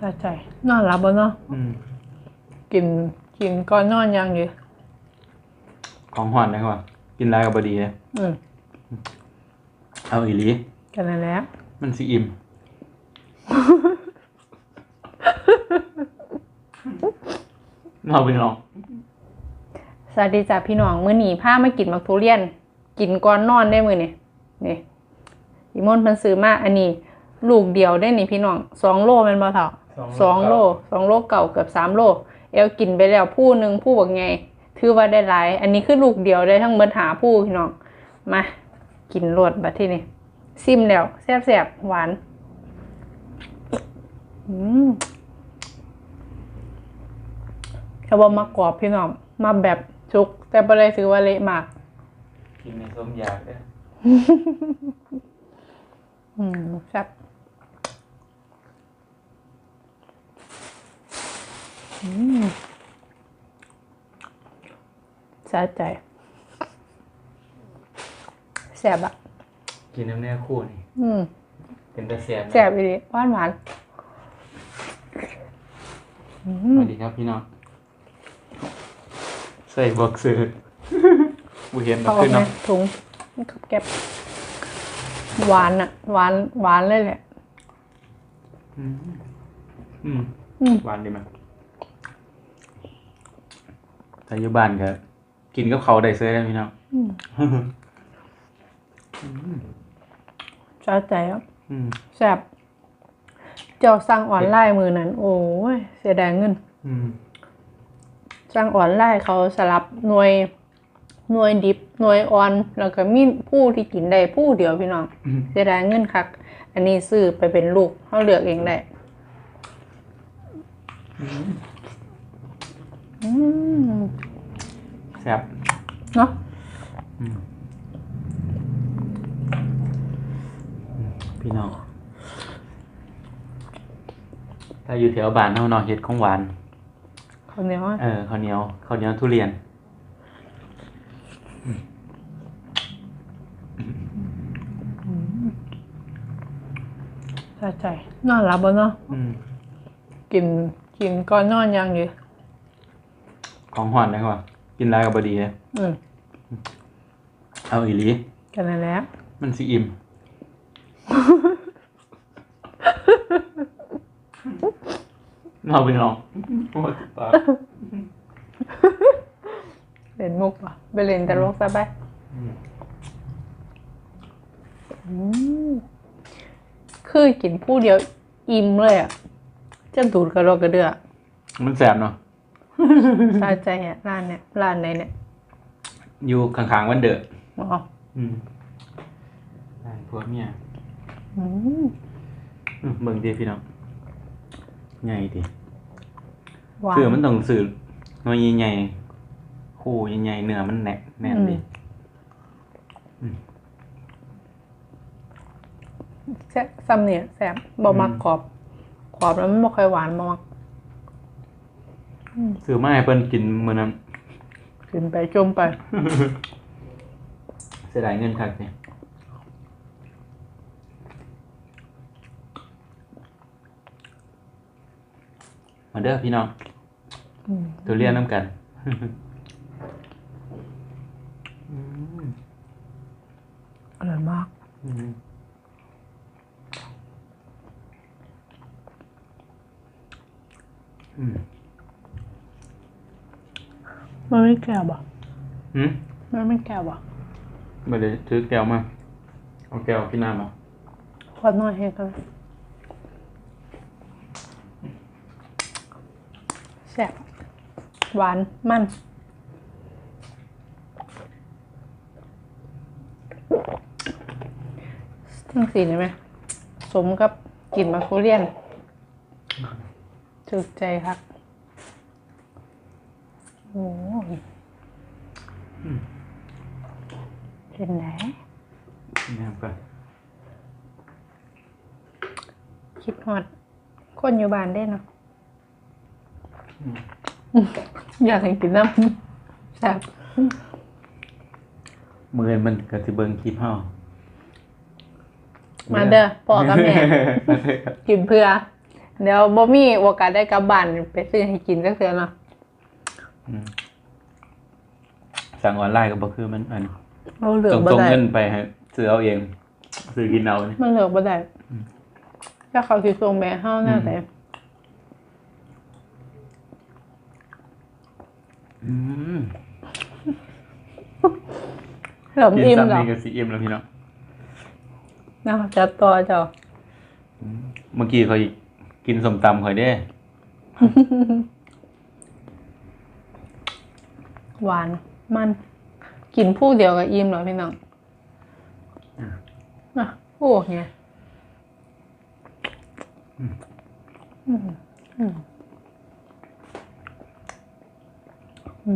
สะใจนอนหลับบ่เนาะอืมกินกินก่อนนอนยังอยู่ของหอนได้ก่อนกินไรกับบดีเลยอืมเอาอีหลีกันนั่นแหละมันสิอิ่มเอาไปลองสวัสดีจ้ะพี่น้องมื้อนี้พามากินมักทุเรียน กินก่อนนอนได้มื้อนี่นี่อีมนต์เพิ่นซื้อมาอันนี้ ลูกเดียวได้นี่พี่น้องสองโลแม่นบ่เท่า สองโลสองโลเก่าเกือบสามโลเอลกินไปแล้วผู้หนึงผู้บักไงถือว่าได้หลาย อันนี้คือลูกเดียวได้ทั้งหมดหาผู้พี่น้องมากินรวดบัดที่นี่ซิมแล้วแซ่บๆหวานอืมเขาบอกมากรอบพี่น้องมาแบบชุก แต่บ่ได้ถือว่าเละมากกินในส้มยาด้วยอืมแซ่บอืม สะใจแซ่บอะ กินน้ำแน่คู่นี่ อืม เป็นตะแซ่บนะแซ่บอีดีหวานหวานอืสมวัสดีครับพี่น้อง ใส่บ็อกเซอร์บุเห็นแบเขาบเอาขึ้นไหมเนาะถุงกับแก็บหวานอะ หวาน หวานเลยแหละ อืม อืมอืมหวานดีไหม แต่อยู่บ้านก็กินกับเขาวได้เสื้อได้พี่น้องสะใจอะอืมแซ่บเจ้าสั่งออนไลน์มือนั้น โอ้ย เสียดายเงิน อืมสั่งออนไลน์เขาสลับหน่วยหน่วยดิบหน่วยออน แล้วก็มีผู้ที่กินได้ผู้เดียวพี่น้อง อืมเสียดายเงินคัก อันนี้ซื้อไปเป็นลูกเขาเลือกเองได้ อืมแซ่บเนาะอืมพี่น้องถ้าอยู่แถวบ้านเฮาเนาะเฮ็ดของหวาน ข้าวเหนียวอะเออข้าวเหนียวข้าวเหนียวทุเรียนสะใจนอนหลับบ่เนาะอืมกินกินก่อนนอนยังอยู่ ของหอนได้ก่อนกินไรกับบดีเลยอืมเอาอีหลีกันนั่นแหละมันสิอิ่มเอาไปลองโอ้ยปากเล่นมุกป่ะไปเล่นตลกซะไปอืมคือกินผู้เดียวอิ่มเลยอะจะดูดกระโดดกระเดือ มันแสบเนาะ สาใจอะร้านเนี่ยร้านไหนเนี่ยอยู่ข้างๆวันเดอะอ๋ออืมได้พวกเมียอืมอืมเบิ่งดีพี่น้องใหญ่ดิหวานคือมันต้องสื่อหน้อยใหญ่ๆคู่ใหญ่ๆเนื้อมันแน่นแน่นดิแซ่บซ้ำเนี่ยแซ่บบ่มักกรอบกรอบแล้วมันบ่ค่อยหวานบ่มัก ซื้อมาให้เพิ่นกินมื้อนั้นกินไปจมไปเสียดายเงินคักเนี่ยมาเด้อพี่น้องอืมตัวเรียนน้ำกัน อร่อยมาก อืมอืม มันไม่แก้วบ่อืมมันไม่แก้วบ่มาเลยถือแก้วมา เอาแก้วพี่น้ำมาขอหน่อยให้กันแซ่บหวาน มันทั้งสีเห็นไหม สมกับกลิ่นมะคุเรียนถูกใจครับ โอ้ยเป็นไหนเนี่ยไปคิดฮอด คนอยู่บ้านได้เนาะอยากให้กินน้ำแซ่บมือมันก็สิเบิ่งคลิปเฮามาเด้อพ่อกับแม่กินเพื่อ เดี๋ยวบ่มีโอกาสได้กลับบ้านไปซื้อให้กินจักเทื่อเนาะอืม สั่งออนไลน์ก็บ่คือมันอันเราเหลือต้องบ่ส่งได้เงินไปให้ซื้อเอาเอง ซื้อกินเอานี่มันเหลือบ่ได้ถ้าเขาสิส่งแม่เฮาแน่แต่อืมเริ่มกินอิ่มซ้ำแล้วนี่ก็สิอิ่มแล้วพี่น้องนะจัดต่อเจ้า เมื่อกี้เขากินสมตำข่อยเด้ หวานมันกินผู้เดียวกับอิ่มแล้วพี่น้องอะโอ้ไงอืมอืมอื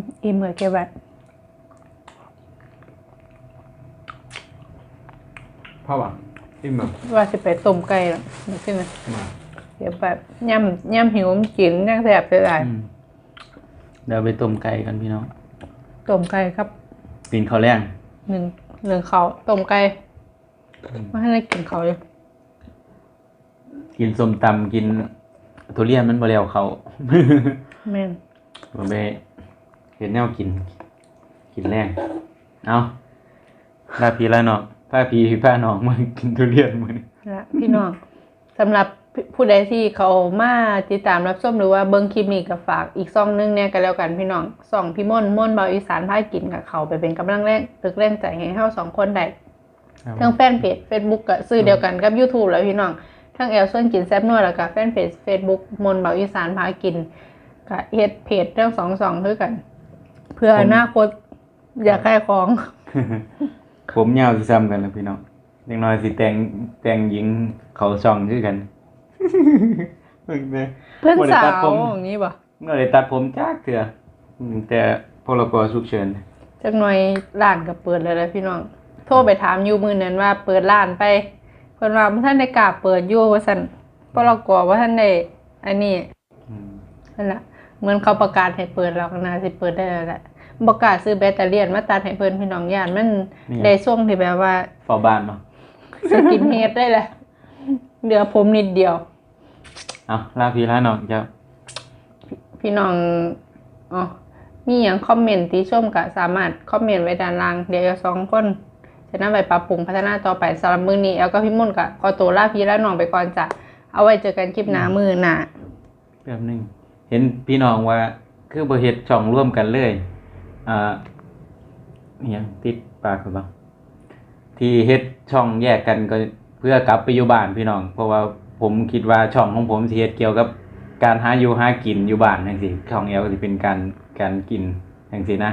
มอิ่มเลยแกแบบพ่อวะอิ่มแบบว่าสิไปต้มไก่แล้วนี่ขึ้นนะเดี๋ยวแบบย่ำย่ำหิวมันกินย่างแสบเสียดายเดี๋ยวไปต้มไก่กันพี่น้อง ต้มไก่ครับกินข้าวแรงหนึ่งหนึ่งเขาต้มไก่ไม่ให้ได้กินเขาเลยกินส้มตำกินทุเรียนมันบ่แล้วเขาแม่นมันไปเห็นแนวกิน กินแรงเอาลาพี่ลาน้องพาพี่พี่พาน้องมากินทุเรียนมื้อนี้นะพี่น้องสำหรับ ผู้ใดที่เขามาติดตามรับชมหรือว่าเบิ้งคลิปนี้ก็ฝากอีกซองหนึงเนี่ยกันแล้วกันพี่น้องสองพี่ม่นม่นเบาอีสานพากินกับเขาไปเป็นกำลังแรงตึกแรงใจให้เฮาสองคนได้ทั้งแฟนเพจ Facebook ก็ซื้อเดียวกันกับ YouTube แล้วพี่น้องทั้งแอลส่วนกินแซ่บนัวแล้วก็แฟนเพจ Facebook มนต์เบาอีสานพากินก็เฮ็ดเพจเรื่องสองสองด้วยกัน เพื่ออนาคตอยากขายของ ผมยาวสิซ้ำกันแล้วพี่น้องเด็กน้อยสิแต่งแต่งหญิงเขาช่องคือกัน เพิ่งเด้เพื่อนบ่ได้สาตัดผวมอย่างนี้ป่ะเมื่อได้ตัดผมจักเถื่ออืมแต่พรกฉุกเฉินจักหน่อยร้านก็เปิดแล้วแหละพี่น้อง โทรไปถามอยู่มือนั้นว่าเปิดร้านไปเพิ่นว่าบ่ทันได้กล้าเปิดอยู่ว่าซั่นปลกว่าท่านได้อันนี้อืมนั่นแหละเหมือนเขาประกาศให้เปิดแล้วก็น่าสิเปิดได้แล้วแหละประกล้าศซื้อแบตเตอรี่มาตัดให้เพิ่นพี่น้องย่านมันได้ช่วงที่แบบว่าเฝ้าบ้านเนาะสกินเฮดได้แหละเหลือผมนิดเดียว เอาลาพี่ลาน้องเจ้า พี่น้องอ๋อมีอย่างคอมเมนต์ที่ชมก็สามารถคอมเมนต์ไว้ด้านล่างเดี๋ยวจะสองคนจะนำไปปรับปรุงพัฒนาต่อไปสำหรับมือนี้แล้วก็พี่มุ่นก็ขอตัวลาพี่และน้องไปก่อนจ้ะเอาไว้เจอกันคลิปหน้ามือหน้าแป๊บหนึงเห็นพี่น้องว่าคือบ่เฮ็ดช่องร่วมกันเลยอ่าอิหยังติดปากหรือเปล่าที่เฮ็ดช่องแยกกันก็เพื่อกลับไปอยู่บ้านพี่น้อง เพราะว่า ผมคิดว่าช่องของผมสิเฮ็ดเกี่ยวกับการหาอยู่หากินอยู่บ้านจังซี่ช่องแอลก็สิเป็นการการกินจังซี่นะ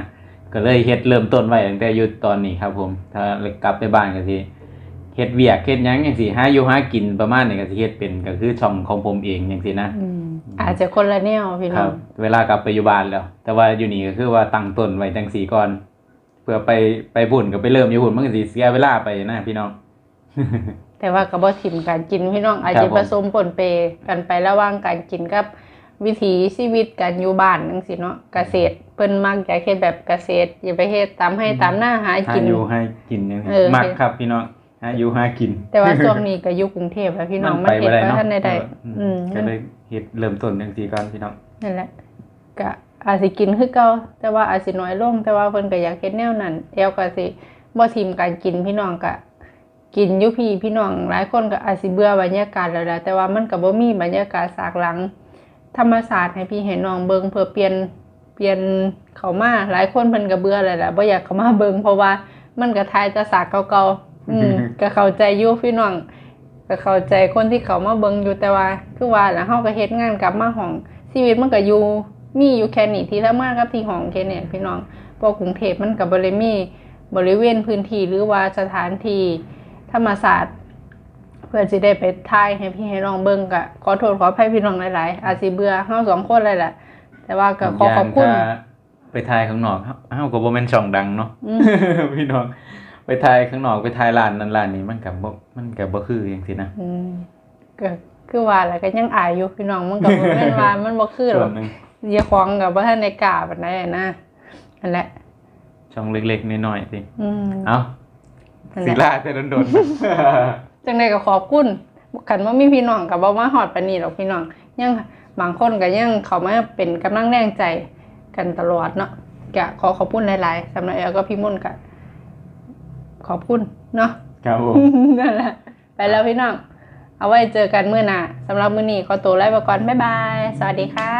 ก็เลยเฮ็ดเริ่มต้นไว้ตั้งแต่อยู่ตอนนี้ครับ ผมถ้ากลับไปบ้านก็สิเฮ็ดเวียกเฮ็ดหยังจังซี่หาอยู่หากินประมาณนี้ก็สิเฮ็ดเป็นก็คือช่องของผมเองจังซี่นะอืมอาจจะคนละแนวพี่คน้รัอบ งเวลากลับไปอยู่บ้านแล้ว แต่ว่าอยู่นี่ก็คือว่าตั้งต้นไว้จังสีก่อนเพื่อไปไปบุ่นก็ไปเริ่มอยู่บุ่นมันก็สิเสียเวลาไปนะพี่น้อง แต่ว่าก็บ่ถิ่มการกินพี่น้องอาจครัจะบผมผสมปนเปกันไประหว่างการกินกับวิถีชีวิตการอยู่บ้านจังซี่เนาะเกษตรเพิ่นมักอยากเฮ็ดแบบเกษตร อย่าไปเฮ็ดตามให้ตามหน้าหาหากินอยู่ให้กินจังเออมักครับพี่น้องหาอยู่หากิน แต่ว่าช่วงนี้ก็อยู่กรุงเทพแล้วพี่น้องมัมันนไปเฮ็ดบ่ได้บ่เนาะทันได้ได้อืมอืมก็เลยเฮ็ดเริ่มต้นจังสีก่อนพี่น้องนั่นแหละก็อาจสิกินคือเก่าแต่ว่าอาจสิน้อยลงแต่ว่าเพิ่นก็อยากเฮ็ดแนวนั้นแอลก็สิบ่ทิมการกินพี่น้องก็ กินยูพีพี่น้องหลายคนก็อาจสิเบื่อบรรยากาศแล้วแหละแต่ว่ามันก็บ่มีบรรยากาศสากหลัง ธรรมศาสตร์ให้พี่ให้น้องเบิงเพื่อเปลี่ยนเปลี่ยนเขามาหลายคนเพิ่นก็เบื่อแล้วแหละบ่อยากเข้ามาเบิงเพราะว่ามันก็ทายจะสากเก่าๆอืมก็เข้าใจอยู่พี่น้องก็เข้าใจคนที่เขามาเบิงอยู่แต่ว่า คือว่าแล้วเฮาก็เฮ็ดงานกลับมาห้องชีวิตมันก็อยู่มีอยู่แค่นี้ที่ทำงานกับที่ห้องแค่นี้พี่น้องพราะกรุงเทพมันก็บ่ได้มีบริเวณพื้นที่หรือว่าสถานที่ ธรรมศาสตร์ เพื่อสิได้ไปทายให้พี่ให้น้องเบิ่งก็ขอโทษขออภัยพี่น้องหลายๆอาจสิเบื่อเฮาสองคนเลยแหละแต่ว่าก็ขอขอบคุณย่างถ้าไปถ่ายข้างนอกเฮาเฮาก็บ่แม่นช่องดังเนาะอืมพี่น้องไปถ่ายข้างนอกไปถ่ายร้านนั้นร้านนี้มันก็บ่มันก็บ่คือจังซี่นะอืมก็คือว่าแหละก็ยังอายอยู่พี่น้องมันก็บ่แม่นว่ามันบ่คือหรส่อวกนหนึงเยียของก็บ่ทันได้กล้าปานใดอะนะนั่นแหละช่องเล็กๆน้อยๆสิอืมเอ้า นั่นแหสิละลาแต่โดนๆจังไดก็ขอบคุณคันว่ามีพี่น้องก็บ่มาฮอดปานนี้หรอกพี่น้องยังบางคนก็ยังเขามาเป็นกำลังแรงใจกันตลอดเนาะก็ขอขอบคุณหลายๆสำหรับแอลก็พี่มุ่นก็ขอบคุณเนาะครับผม นั่นแหละ ไปแล้วพี่น้อง เอาไว้เจอกันมื้อหน้าสำหรับมื้อนี้ขอตัวลาไปก่อน บ๊ายบาย สวัสดีค่ะ